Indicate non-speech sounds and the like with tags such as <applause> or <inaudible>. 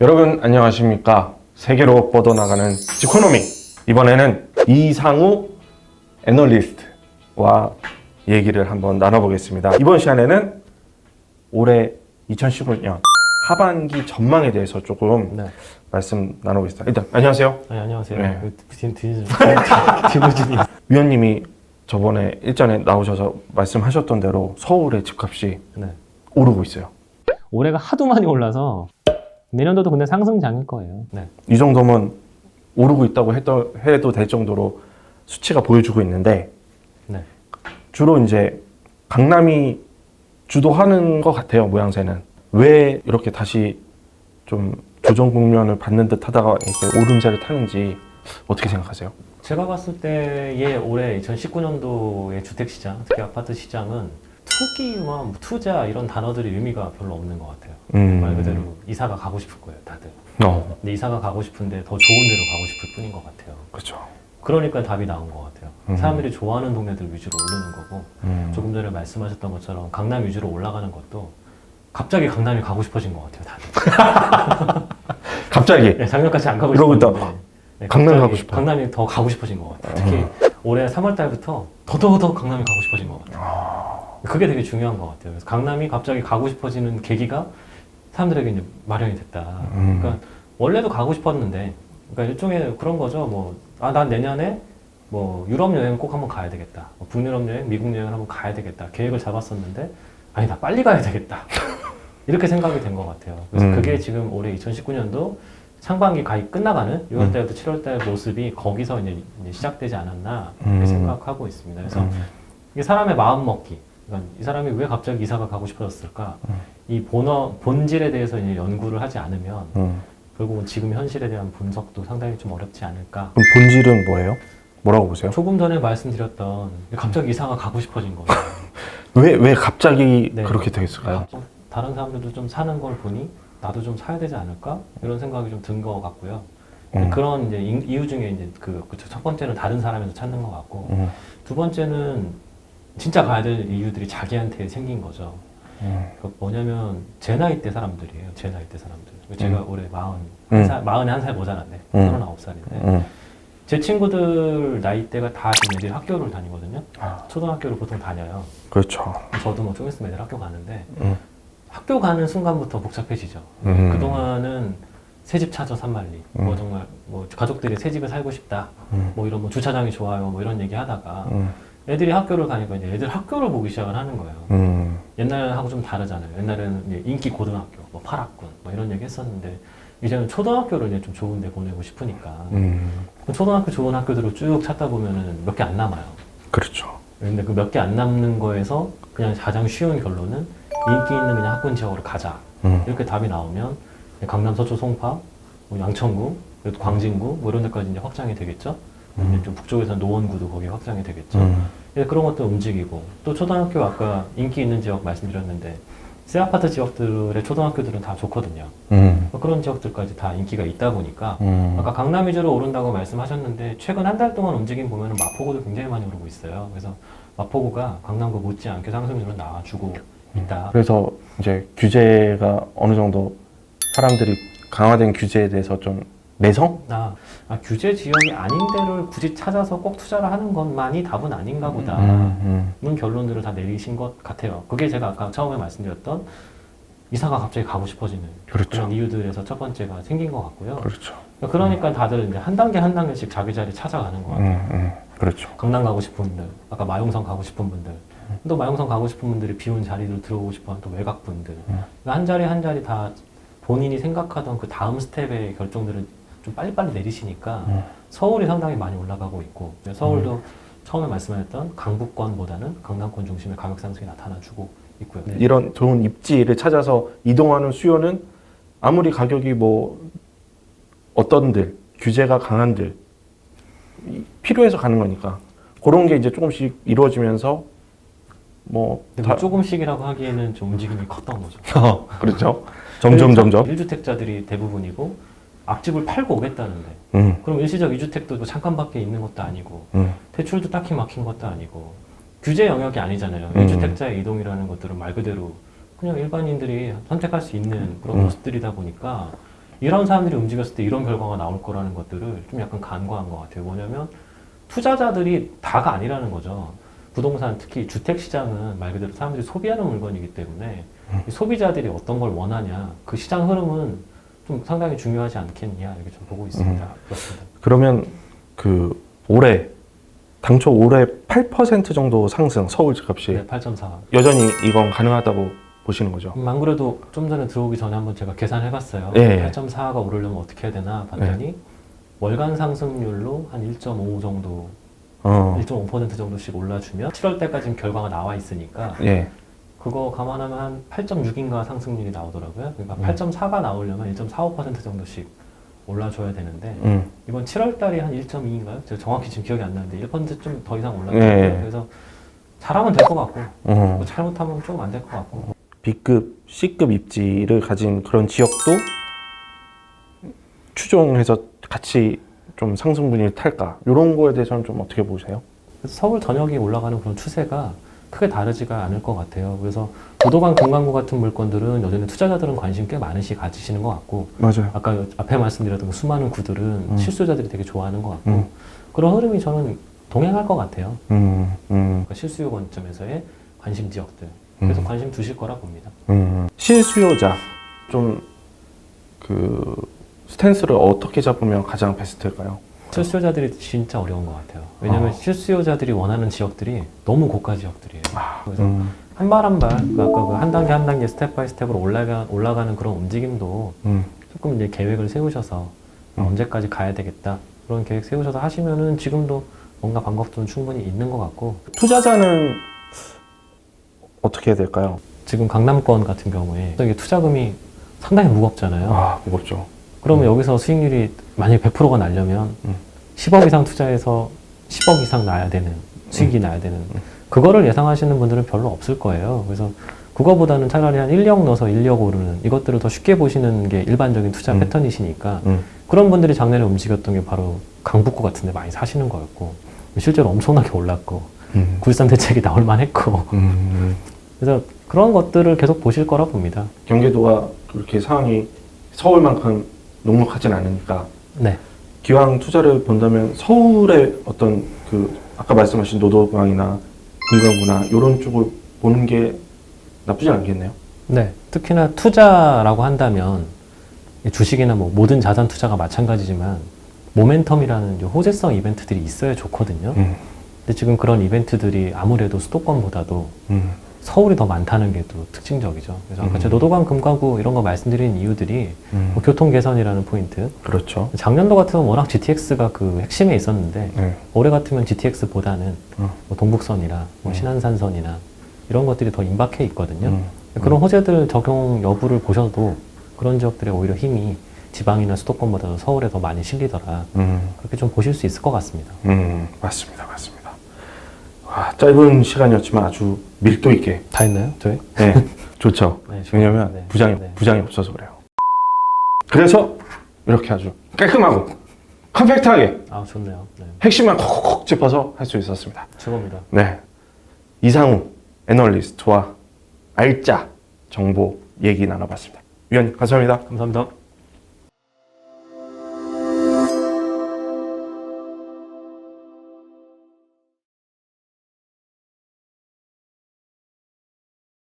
여러분 안녕하십니까 세계로 뻗어나가는 지코노미 이번에는 이상우 애널리스트와 얘기를 한번 나눠보겠습니다 이번 시간에는 올해 2019년 하반기 전망에 대해서 조금 네. 말씀 나눠보겠습니다 일단 안녕하세요 아니, 안녕하세요. 네. 그 뒤, 뒤, 뒤무진이. 위원님이 저번에 일전에 나오셔서 말씀하셨던 대로 서울의 집값이 네. 오르고 있어요 올해가 하도 많이 올라서 내년도도 근데 상승장일 거예요. 네. 이 정도면 오르고 있다고 해도, 해도 될 정도로 수치가 보여주고 있는데 네. 주로 이제 강남이 주도하는 것 같아요 모양새는 왜 이렇게 다시 좀 조정 국면을 받는 듯 하다가 이렇게 오름세를 타는지 어떻게 생각하세요? 제가 봤을 때의 올해 2019년도의 주택 시장, 특히 아파트 시장은 투기와 뭐 투자 이런 단어들의 의미가 별로 없는 것 같아요. 음. 말 그대로 이사가 가고 싶을 거예요, 다들. 어, 근데 이사가 가고 싶은데 더 좋은 데로 가고 싶을 뿐인 것 같아요. 그렇죠. 그러니까 답이 나온 것 같아요. 음. 사람들이 좋아하는 동네들 위주로 오르는 거고 음. 조금 전에 말씀하셨던 것처럼 강남 위주로 올라가는 것도 갑자기 강남이 가고 싶어진 것 같아요, 다들. <laughs> 갑자기 네, 작년까지 안 가고 이러고 싶었는데 네, 강남 갑자기 가고 싶어요. 강남이 더 가고 싶어진 것 같아요. 특히 올해 3월 달부터 더더더 강남이 가고 싶어진 것 같아요. 그게 되게 중요한 것 같아요. 그래서 강남이 갑자기 가고 싶어지는 계기가 사람들에게 이제 마련이 됐다. 음. 그러니까 원래도 가고 싶었는데, 그러니까 일종의 그런 거죠. 뭐, 아, 난 내년에 뭐 유럽 여행 꼭 한번 가야 되겠다. 뭐 북유럽 여행, 미국 여행을 한번 가야 되겠다. 계획을 잡았었는데, 아니다, 빨리 가야 되겠다. <laughs> 이렇게 생각이 된 것 같아요. 그래서 음. 그게 지금 올해 2019년도 상반기 가입 끝나가는 6월 달부터 7월 달 모습이 거기서 이제, 이제 시작되지 않았나 이렇게 음. 생각하고 있습니다. 그래서 음. 이게 사람의 마음 먹기. 그러니까 이 사람이 왜 갑자기 이사가 가고 싶어졌을까? 음. 이 본어, 본질에 대해서 이제 연구를 하지 않으면 음. 결국은 지금 현실에 대한 분석도 상당히 좀 어렵지 않을까. 그럼 본질은 뭐예요? 뭐라고 보세요? 조금 전에 말씀드렸던 갑자기 이사가 가고 싶어진 거예요. <laughs> 왜, 왜 갑자기 네. 그렇게 되었을까요? 어, 다른 사람들도 좀 사는 걸 보니 나도 좀 사야 되지 않을까? 이런 생각이 좀 든 것 같고요. 음. 그런 이제 인- 이유 중에 이제 그, 그첫 번째는 다른 사람에서 찾는 것 같고, 음. 두 번째는 진짜 가야 될 이유들이 자기한테 생긴 거죠. 음. 그 뭐냐면 제 나이 때 사람들이에요. 제 나이 때 사람들. 제가 올해 마흔 음. 한 살, 마흔에 한 살 모자랐네. 음. 서른아홉 살인데 음. 제 친구들 나이 때가 다 지금 애들이 학교를 다니거든요. 아. 초등학교를 보통 다녀요. 그렇죠. 저도 뭐좀 있으면 애들 학교 가는데 음. 학교 가는 순간부터 복잡해지죠. 음. 그동안은 새 집 찾아 산말리. 뭐 음. 정말 뭐 가족들이 새 집에 살고 싶다. 음. 뭐 이런 뭐 주차장이 좋아요. 뭐 이런 얘기 하다가 음. 애들이 학교를 가니까 이제 애들 학교를 보기 시작을 하는 거예요. 음. 옛날하고 좀 다르잖아요. 옛날에는 이제 인기 고등학교, 뭐 8학군, 뭐 이런 얘기 했었는데, 이제는 초등학교를 이제 좀 좋은 데 보내고 싶으니까. 음. 그 초등학교 좋은 학교들을 쭉 찾다 보면은 몇 개 안 남아요. 그렇죠. 근데 그 몇 개 안 남는 거에서 그냥 가장 쉬운 결론은 인기 있는 그냥 학군 지역으로 가자. 음. 이렇게 답이 나오면 강남, 서초, 송파, 뭐 양천구, 그리고 광진구, 뭐 이런 데까지 이제 확장이 되겠죠. 음. 좀 북쪽에서는 노원구도 거기 확장이 되겠죠. 음. 예, 그런 것도 움직이고 또 초등학교 아까 인기 있는 지역 말씀드렸는데 새 아파트 지역들의 초등학교들은 다 좋거든요. 음. 그런 지역들까지 다 인기가 있다 보니까 음. 아까 강남 위주로 오른다고 말씀하셨는데 최근 한 달 동안 움직임 보면 마포구도 굉장히 많이 오르고 있어요. 그래서 마포구가 강남구 못지않게 상승률을 나와주고 있다. 그래서 이제 규제가 어느 정도 사람들이 강화된 규제에 대해서 좀 내성? 아, 아, 규제 지역이 아닌 데를 굳이 찾아서 꼭 투자를 하는 것만이 답은 아닌가 보다. 음. 는 결론들을 다 내리신 것 같아요. 그게 제가 아까 처음에 말씀드렸던 이사가 갑자기 가고 싶어지는 그렇죠. 그런 이유들에서 첫 번째가 생긴 것 같고요. 그렇죠. 그러니까 다들 이제 한 단계 한 단계씩 자기 자리 찾아가는 것 같아요. 음. 음. 그렇죠. 강남 가고 싶은 분들, 아까 마용성 가고 싶은 분들, 또 마용성 가고 싶은 분들이 비운 자리를 들어오고 싶어하는 또 외곽 분들. 음. 그러니까 한 자리 한 자리 다 본인이 생각하던 그 다음 스텝의 결정들을 좀 빨리빨리 내리시니까 음. 서울이 상당히 많이 올라가고 있고 서울도 처음에 말씀하셨던 강북권보다는 강남권 중심의 가격 상승이 나타나주고 있고요. 네. 이런 좋은 입지를 찾아서 이동하는 수요는 아무리 가격이 뭐 어떤들 규제가 강한들 이- 필요해서 가는 거니까 그런 게 이제 조금씩 이루어지면서 뭐 뭐 조금씩이라고 하기에는 좀 움직임이 컸던 거죠. 그렇죠. 점점 점점 1주택자들이 대부분이고 앞집을 팔고 오겠다는데 음, 그럼 일시적 2주택도 뭐 잠깐 밖에 있는 것도 아니고 음, 대출도 딱히 막힌 것도 아니고 규제 영역이 아니잖아요. 음. 1주택자의 이동이라는 것들은 말 그대로 그냥 일반인들이 선택할 수 있는 그런 음. 모습들이다 보니까 이런 사람들이 움직였을 때 이런 결과가 나올 거라는 것들을 좀 약간 간과한 것 같아요. 뭐냐면 투자자들이 다가 아니라는 거죠. 부동산 특히 주택 시장은 말 그대로 사람들이 소비하는 물건이기 때문에 이 소비자들이 어떤 걸 원하냐 그 시장 흐름은 좀 상당히 중요하지 않겠냐 이렇게 좀 보고 있습니다. 그렇습니다. 그러면 그 올해 당초 올해 8% 정도 상승 서울 집값이 네, 8.4. 여전히 이건 가능하다고 보시는 거죠. 음, 안 그래도 좀 전에 들어오기 전에 한번 제가 계산해봤어요. 예. 8.4가 오르려면 어떻게 해야 되나 봤더니 월간 상승률로 한 1.5 정도, 어. 1.5% 정도씩 올라주면 7월 때까지는 결과가 나와 있으니까 예. 그거 감안하면 한 8.6인가 상승률이 나오더라고요. 그러니까 음. 8.4가 나오려면 1.45% 정도씩 올라줘야 되는데 음. 이번 7월 달에 한 1.2인가요? 제가 정확히 지금 기억이 안 나는데 1%좀 더 이상 올랐어요. 예. 그래서 잘하면 될 것 같고 어. 뭐 잘못하면 조금 안 될 것 같고 B급, C급 입지를 가진 그런 지역도 추종해서 같이 좀 상승분위를 탈까? 이런 거에 대해서는 좀 어떻게 보세요? 그래서 서울 전역이 올라가는 그런 추세가 크게 다르지가 않을 것 같아요. 그래서 도도강 금강구 같은 물건들은 여전히 투자자들은 관심 꽤 많으시 가지시는 것 같고 맞아요. 아까 앞에 말씀드렸던 그 수많은 구들은 음. 실수요자들이 되게 좋아하는 것 같고 음. 그런 흐름이 저는 동행할 것 같아요. 음, 음, 그러니까 실수요 관점에서의 관심 지역들 그래서 음. 관심 두실 거라 봅니다. 음. 실수요자 좀 그 스탠스를 어떻게 잡으면 가장 베스트일까요? 실수요자들이 진짜 어려운 것 같아요. 왜냐하면 어. 실수요자들이 원하는 지역들이 너무 고가 지역들이에요. 그래서 음, 한발 한 발, 그 아까 그 한 단계 한 단계 스텝 바이 스텝으로 올라가, 올라가는 그런 움직임도 음, 조금 이제 계획을 세우셔서 음. 언제까지 가야 되겠다. 그런 계획 세우셔서 하시면은 지금도 뭔가 방법들은 충분히 있는 것 같고 투자자는 어떻게 해야 될까요? 지금 강남권 같은 경우에 이게 투자금이 상당히 무겁잖아요. 아, 무겁죠. 그러면 여기서 수익률이 만약에 100%가 나려면 음. 10억 이상 투자해서 10억 이상 나야 되는 수익이 나야 되는 그거를 예상하시는 분들은 별로 없을 거예요. 그래서 그거보다는 차라리 한 1, 2억 넣어서 1, 2억 오르는 이것들을 더 쉽게 보시는 게 일반적인 투자 음. 패턴이시니까 음, 그런 분들이 작년에 움직였던 게 바로 강북구 같은데 많이 사시는 거였고 실제로 엄청나게 올랐고 음, 굴산 대책이 나올 만했고 음. 그래서 그런 것들을 계속 보실 거라 봅니다. 경기도가 그렇게 상황이 서울만큼 녹록하진 않으니까 네. 기왕 투자를 본다면 서울의 어떤 그 아까 말씀하신 노도강이나 금강구나 이런 쪽을 보는 게 나쁘진 않겠네요. 네. 특히나 투자라고 한다면 이 주식이나 뭐 모든 자산 투자가 마찬가지지만 모멘텀이라는 호재성 이벤트들이 있어야 좋거든요. 음, 근데 지금 그런 이벤트들이 아무래도 수도권보다도 음, 서울이 더 많다는 게 또 특징적이죠. 그래서 아까 음. 제가 노도강 금가구 이런 거 말씀드린 이유들이 음. 뭐 교통 개선이라는 포인트. 그렇죠. 작년도 같으면 워낙 GTX가 그 핵심에 있었는데 네. 올해 같으면 GTX보다는 어. 뭐 동북선이나 뭐 음. 신안산선이나 이런 것들이 더 임박해 있거든요. 음, 그런 호재들 적용 여부를 보셔도 그런 지역들의 오히려 힘이 지방이나 수도권보다도 서울에 더 많이 실리더라. 음, 그렇게 좀 보실 수 있을 것 같습니다. 음, 맞습니다, 맞습니다. 와, 짧은 시간이었지만 아주 밀도 있게. 다 했나요? 저희? 네, <laughs> 좋죠. 네, 좋아요. 왜냐면 네. 부장이 네. 부장이 없어서 그래요. 그래서 이렇게 아주 깔끔하고 컴팩트하게 아, 좋네요. 네. 핵심만 콕콕콕 짚어서 할 수 있었습니다. 최고입니다. 네. 이상우 애널리스트와 알짜 정보 얘기 나눠봤습니다. 위원님, 감사합니다. 감사합니다.